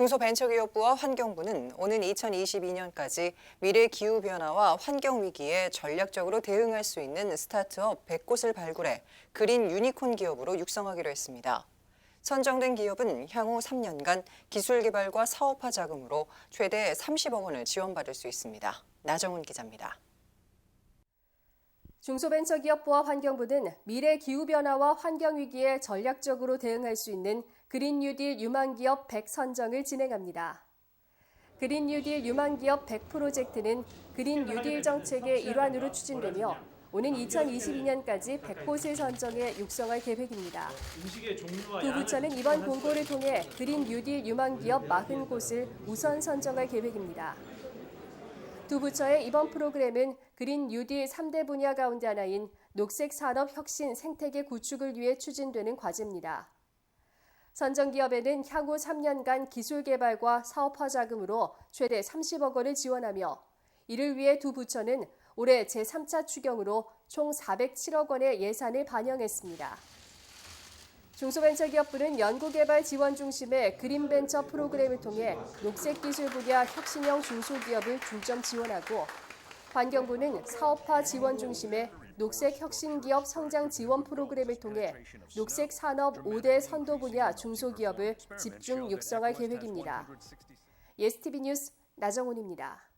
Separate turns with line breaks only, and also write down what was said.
중소벤처기업부와 환경부는 오는 2022년까지 미래 기후변화와 환경위기에 전략적으로 대응할 수 있는 스타트업 100곳을 발굴해 그린 유니콘 기업으로 육성하기로 했습니다. 선정된 기업은 향후 3년간 기술 개발과 사업화 자금으로 최대 30억 원을 지원받을 수 있습니다. 나정훈 기자입니다.
중소벤처기업부와 환경부는 미래 기후변화와 환경위기에 전략적으로 대응할 수 있는 그린 뉴딜 유망기업 100 선정을 진행합니다. 그린 뉴딜 유망기업 100 프로젝트는 그린 뉴딜 정책의 일환으로 추진되며 오는 2022년까지 100곳을 선정해 육성할 계획입니다. 두 부처는 이번 공고를 통해 그린 뉴딜 유망기업 40곳을 우선 선정할 계획입니다. 두 부처의 이번 프로그램은 그린 뉴딜 3대 분야 가운데 하나인 녹색 산업 혁신 생태계 구축을 위해 추진되는 과제입니다. 선정 기업에는 향후 3년간 기술 개발과 사업화 자금으로 최대 30억 원을 지원하며 이를 위해 두 부처는 올해 제3차 추경으로 총 407억 원의 예산을 반영했습니다. 중소벤처기업부는 연구개발 지원 중심의 그린벤처 프로그램을 통해 녹색 기술 분야 혁신형 중소기업을 중점 지원하고 환경부는 사업화 지원 중심의 녹색 혁신기업 성장 지원 프로그램을 통해 녹색 산업 5대 선도 분야 중소기업을 집중 육성할 계획입니다. 예스티비 뉴스 나정훈입니다.